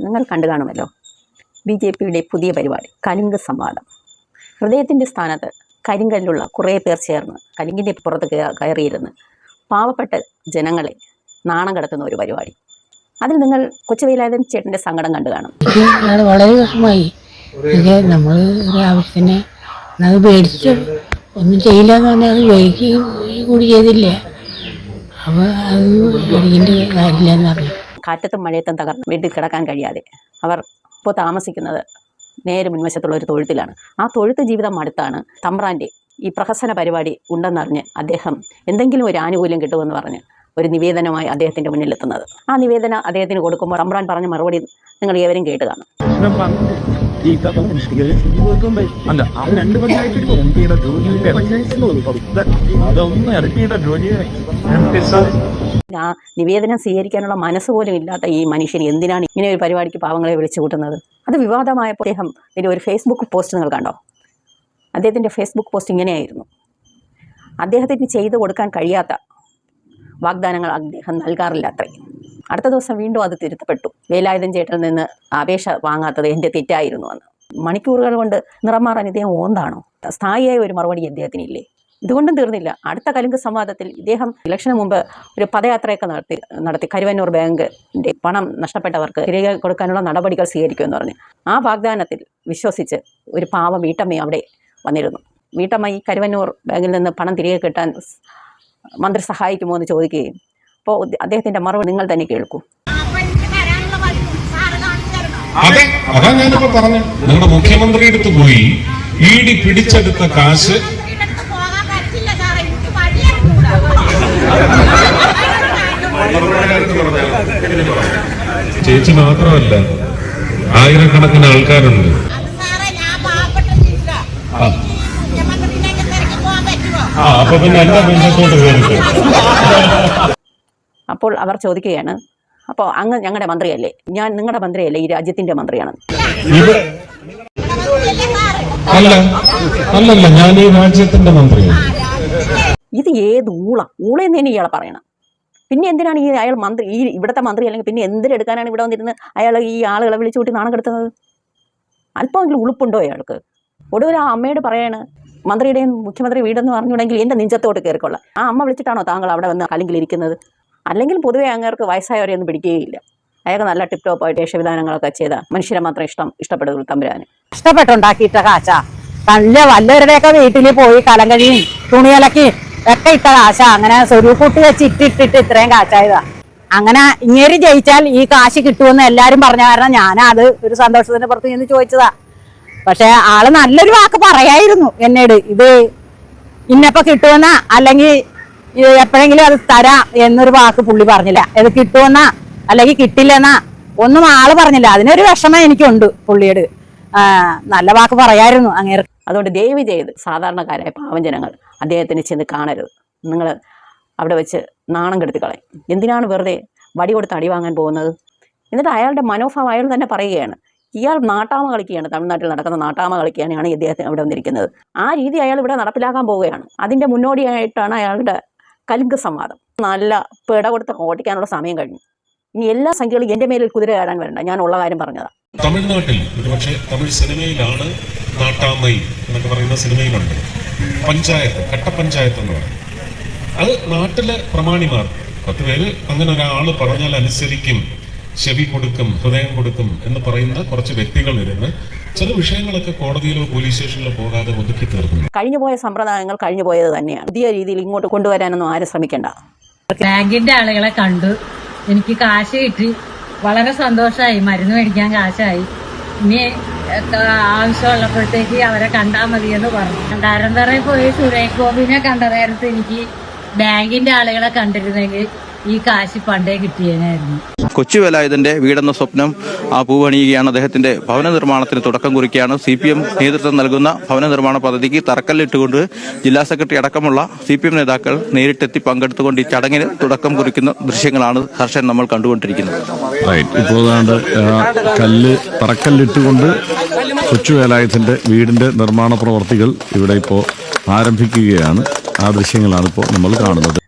നിങ്ങൾ കണ്ടു കാണുമല്ലോ. ബി ജെ പിയുടെ പുതിയ പരിപാടി കലിംഗ് സംവാദം. ഹൃദയത്തിന്റെ സ്ഥാനത്ത് കരിങ്കല്ലുള്ള കുറേ പേർ ചേർന്ന് കലിങ്കിന്റെ പുറത്ത് കയ- കയറിയിരുന്ന് പാവപ്പെട്ട ജനങ്ങളെ നാണം കടത്തുന്ന ഒരു പരിപാടി. അതിൽ നിങ്ങൾ കൊച്ചുവേലായുധൻ ചേട്ടന്റെ സങ്കടം കണ്ടു കാണും. വളരെ വിഷമായി നമ്മൾ ആവശ്യത്തിന് അത് മേടിച്ചു ഒന്നും ചെയ്യില്ല എന്ന് പറഞ്ഞാൽ അത് മേടിക്കുകയും കൂടി ചെയ്തില്ല? അപ്പോൾ അത് മേടിക്കേണ്ട കാര്യമില്ലെന്ന് അറിയാം കാറ്റത്തും മഴയത്തും തകർന്ന് വീട്ടിൽ കിടക്കാൻ കഴിയാതെ അവർ ഇപ്പോൾ താമസിക്കുന്നത് നേരെ മുൻവശത്തുള്ള ഒരു തൊഴുത്തിലാണ്. ആ തൊഴുത്ത് ജീവിതം അടുത്താണ്. തമ്പ്രാന്റെ ഈ പ്രഹസന പരിപാടി ഉണ്ടെന്നറിഞ്ഞ് അദ്ദേഹം എന്തെങ്കിലും ഒരു ആനുകൂല്യം കിട്ടുമെന്ന് പറഞ്ഞ് ഒരു നിവേദനമായി അദ്ദേഹത്തിന്റെ മുന്നിലെത്തുന്നത്. ആ നിവേദനം അദ്ദേഹത്തിന് കൊടുക്കുമ്പോൾ തമ്പ്രാൻ പറഞ്ഞ മറുപടി നിങ്ങൾ ഏവരും കേട്ട് കാണും. അല്ല ആ നിവേദനം സ്വീകരിക്കാനുള്ള മനസ്സ് പോലും ഇല്ലാത്ത ഈ മനുഷ്യൻ എന്തിനാണ് ഇങ്ങനെ ഒരു പരിപാടിക്ക് പാവങ്ങളെ വിളിച്ചു കൂട്ടുന്നത്? അത് വിവാദമായപ്പോൾ അദ്ദേഹം ഇതിന്റെ ഒരു ഫേസ്ബുക്ക് പോസ്റ്റ് നിങ്ങൾ കണ്ടോ? അദ്ദേഹത്തിന്റെ ഫേസ്ബുക്ക് പോസ്റ്റ് ഇങ്ങനെയായിരുന്നു. അദ്ദേഹത്തിന് ചെയ്തു കൊടുക്കാൻ കഴിയാത്ത വാഗ്ദാനങ്ങൾ അദ്ദേഹം നൽകാറില്ല അടുത്ത ദിവസം വീണ്ടും അത് തിരുത്തപ്പെട്ടു. വേലായുധൻ ചേട്ടനിൽ നിന്ന് അപേക്ഷ വാങ്ങാത്തത് എന്റെ തെറ്റായിരുന്നു എന്ന്. മണിക്കൂറുകൾ കൊണ്ട് നിറം മാറാൻ ഇദ്ദേഹം ഓന്താണോ? സ്ഥായിയായ ഒരു മറുപടി അദ്ദേഹത്തിനില്ലേ? ഇതുകൊണ്ടും തീർന്നില്ല. അടുത്ത കലുങ്ക് സംവാദത്തിൽ ഇദ്ദേഹം ഇലക്ഷന് മുമ്പ് ഒരു പദയാത്രയൊക്കെ നടത്തി നടത്തി. കരുവന്നൂർ ബാങ്കിന്റെ പണം നഷ്ടപ്പെട്ടവർക്ക് തിരികെ കൊടുക്കാനുള്ള നടപടികൾ സ്വീകരിക്കുമെന്ന് പറഞ്ഞു. ആ വാഗ്ദാനത്തിൽ വിശ്വസിച്ച് ഒരു പാവ വീട്ടമ്മ അവിടെ വന്നിരുന്നു. വീട്ടമ്മ ഈ കരുവന്നൂർ ബാങ്കിൽ നിന്ന് പണം തിരികെ കിട്ടാൻ മന്ത്രി സഹായിക്കുമോ എന്ന് ചോദിക്കുകയും അപ്പോൾ അദ്ദേഹത്തിന്റെ മറുപടി നിങ്ങൾ തന്നെ കേൾക്കൂ. അതെ അതാ ഞാനിപ്പോ പറഞ്ഞു നിങ്ങളുടെ മുഖ്യമന്ത്രി അടുത്ത് പോയി ഇ ഡി പിടിച്ചെടുത്ത കാശ് ചേച്ചി മാത്രമല്ല ആയിരക്കണക്കിന് ആൾക്കാരുണ്ട്. അപ്പൊ പിന്നെ കയറിട്ട് അപ്പോൾ അവർ ചോദിക്കുകയാണ് അപ്പോ അങ്ങ് ഞങ്ങളുടെ മന്ത്രിയല്ലേ? ഞാൻ നിങ്ങളുടെ മന്ത്രിയല്ലേ? ഈ രാജ്യത്തിന്റെ മന്ത്രിയാണ്. അല്ല അല്ലല്ല ഞാൻ ഈ രാജ്യത്തിന്റെ മന്ത്രിയാണ്. ഇത് ഏത് ഊള? ഊളയെന്ന് തന്നെ ഇയാളെ പറയണം. പിന്നെ എന്തിനാണ് ഈ അയാൾ മന്ത്രി ഈ ഇവിടുത്തെ മന്ത്രി അല്ലെങ്കിൽ പിന്നെ എന്തിനെടുക്കാനാണ് ഇവിടെ വന്നിരുന്ന് അയാൾ ഈ ആളുകളെ വിളിച്ചു കൂട്ടി നാണം കെടുത്തുന്നത്? അല്പമെങ്കിലും ഉളുപ്പുണ്ടോ അയാൾക്ക്? ഒടുവിൽ ആ അമ്മയോട് പറയാണ് മന്ത്രിയുടെയും മുഖ്യമന്ത്രി വീടെന്ന് പറഞ്ഞുണ്ടെങ്കിൽ എന്റെ നെഞ്ചത്തോട്ട് കയറിക്കൊള്ളാം. ആ അമ്മ വിളിച്ചിട്ടാണോ താങ്കൾ അവിടെ വന്ന് അല്ലെങ്കിൽ ഇരിക്കുന്നത്? അല്ലെങ്കിൽ പൊതുവേ അങ്ങേർക്ക് വയസ്സായവരെ ഒന്നും പിടിക്കുകയില്ല. അയാൾക്ക് നല്ല ടിപ് ടോപ്പ് ആയിട്ട് യക്ഷവിധാനങ്ങളൊക്കെ ചെയ്ത മനുഷ്യരെ മാത്രം ഇഷ്ടം ഇഷ്ടപ്പെടുള്ളൂ തമ്പുരാന്. ഇഷ്ടപ്പെട്ടുണ്ടാക്കിയിട്ട കാച്ച. നല്ല വല്ലവരുടെയൊക്കെ വീട്ടിൽ പോയി കലം കഴിയും തുണിയലക്കി ഒക്കെ ഇട്ട കാശ. അങ്ങനെ സ്വരൂപൂട്ട് വെച്ച് ഇട്ടിട്ടിട്ട് ഇത്രയും കാശായതാ. അങ്ങനെ ഇങ്ങേരി ജയിച്ചാൽ ഈ കാശ് കിട്ടുമെന്ന് എല്ലാരും പറഞ്ഞ കാരണം ഞാൻ അത് ഒരു സന്തോഷത്തിന്റെ പുറത്ത് നിന്ന് ചോദിച്ചതാ. പക്ഷെ ആൾ നല്ലൊരു വാക്ക് പറയായിരുന്നു എന്നോട്. ഇത് ഇന്നപ്പോ കിട്ടുമെന്ന? അല്ലെങ്കിൽ എപ്പോഴെങ്കിലും അത് തരാം എന്നൊരു വാക്ക് പുള്ളി പറഞ്ഞില്ല. ഇത് കിട്ടുമെന്ന? അല്ലെങ്കിൽ കിട്ടില്ലെന്നാ? ഒന്നും ആൾ പറഞ്ഞില്ല. അതിനൊരു വിഷമം എനിക്കുണ്ട് പുള്ളിയോട്. നല്ല വാക്ക് പറയായിരുന്നു അങ്ങേർക്ക്. അതുകൊണ്ട് ദയവ് ചെയ്ത് സാധാരണക്കാരായ പാവം ജനങ്ങൾ അദ്ദേഹത്തിന് ചെന്ന് കാണരുത്. നിങ്ങൾ അവിടെ വെച്ച് നാണം കെടുത്തി കളയും. എന്തിനാണ് വെറുതെ വടി കൊടുത്ത് അടി വാങ്ങാൻ പോകുന്നത്? എന്നിട്ട് അയാളുടെ മനോഭാവം അയാൾ തന്നെ പറയുകയാണ്. ഇയാൾ നാട്ടാമ കളിക്കുകയാണ്. തമിഴ്നാട്ടിൽ നടക്കുന്ന നാട്ടാമ കളിക്കുകയാണ് ഇദ്ദേഹത്തിന് അവിടെ വന്നിരിക്കുന്നത്. ആ രീതി അയാൾ ഇവിടെ നടപ്പിലാക്കാൻ പോവുകയാണ്. അതിന്റെ മുന്നോടിയായിട്ടാണ് അയാളുടെ കലുങ്ക് സംവാദം. നല്ല പിട കൊടുത്ത് ഓടിക്കാനുള്ള സമയം കഴിഞ്ഞു. ഇനി എല്ലാ സംഖ്യകളും എന്റെ മേലിൽ കുതിര കയറാൻ വരണ്ട. ഞാൻ ഉള്ള കാര്യം പറഞ്ഞതാണ് തമിഴ്നാട്ടിൽ ഒരുപക്ഷെ തമിഴ് സിനിമയിലാണ് നാട്ടാമൈ എന്നൊക്കെ പറയുന്ന സിനിമയിലുണ്ട്. പഞ്ചായത്ത് കട്ടപ്പഞ്ചായത്ത് എന്ന് പറയും. അത് നാട്ടിലെ പ്രമാണിമാർ. പത്ത് പേര് അങ്ങനെ ഒരാൾ പറഞ്ഞാൽ അനുസരിക്കും. ചെവി കൊടുക്കും ഹൃദയം കൊടുക്കും എന്ന് പറയുന്ന കുറച്ച് വ്യക്തികൾ ഇരുന്ന് ചില വിഷയങ്ങളൊക്കെ കോടതിയിലോ പോലീസ് സ്റ്റേഷനിലോ പോകാതെ ഒതുക്കി തീർക്കുന്നു. കഴിഞ്ഞു പോയ സമ്പ്രദായങ്ങൾ കഴിഞ്ഞു പോയത് തന്നെയാണ്. പുതിയ രീതിയിൽ ഇങ്ങോട്ട് കൊണ്ടുവരാനൊന്നും ആരും ശ്രമിക്കണ്ട. ബാങ്കിന്റെ ആളുകളെ കണ്ടു. എനിക്ക് കാശ് കിട്ടി. വളരെ സന്തോഷമായി മരുന്ന് മേടിക്കാൻ കാശായി. ഇനി ഒക്കെ ആവശ്യമുള്ളപ്പോഴത്തേക്ക് അവരെ കണ്ടാൽ മതിയെന്ന് പറഞ്ഞു. കണ്ടാരന്തറയിൽ പോയി സുരേഷ് ഗോപിനെ കണ്ട നേരത്ത് എനിക്ക് ബാങ്കിന്റെ ആളുകളെ കണ്ടിരുന്നെങ്കിൽ. ഈ കാശ് പണ്ടേ കിട്ടിയേനായിരുന്നു. കൊച്ചു വേലായുധന്റെ വീടെന്ന സ്വപ്നം ആ പൂവണിയുകയാണ് അദ്ദേഹത്തിന്റെ ഭവന നിർമ്മാണത്തിന് തുടക്കം കുറിക്കുകയാണ്. സി പി എം നേതൃത്വം നൽകുന്ന ഭവന നിർമ്മാണ പദ്ധതിക്ക് തറക്കല്ലിട്ടുകൊണ്ട് ജില്ലാ സെക്രട്ടറി അടക്കമുള്ള സി പി എം നേതാക്കൾ നേരിട്ടെത്തി പങ്കെടുത്തുകൊണ്ട് ഈ ചടങ്ങിന് തുടക്കം കുറിക്കുന്ന ദൃശ്യങ്ങളാണ് ഹർഷൻ നമ്മൾ കണ്ടുകൊണ്ടിരിക്കുന്നത്. ഇപ്പോൾ കല്ല് തറക്കല്ലിട്ടുകൊണ്ട് കൊച്ചു വേലായുധന്റെ വീടിന്റെ നിർമ്മാണ പ്രവർത്തികൾ ഇവിടെ ഇപ്പോൾ ആരംഭിക്കുകയാണ്. ആ ദൃശ്യങ്ങളാണ് ഇപ്പോൾ നമ്മൾ കാണുന്നത്.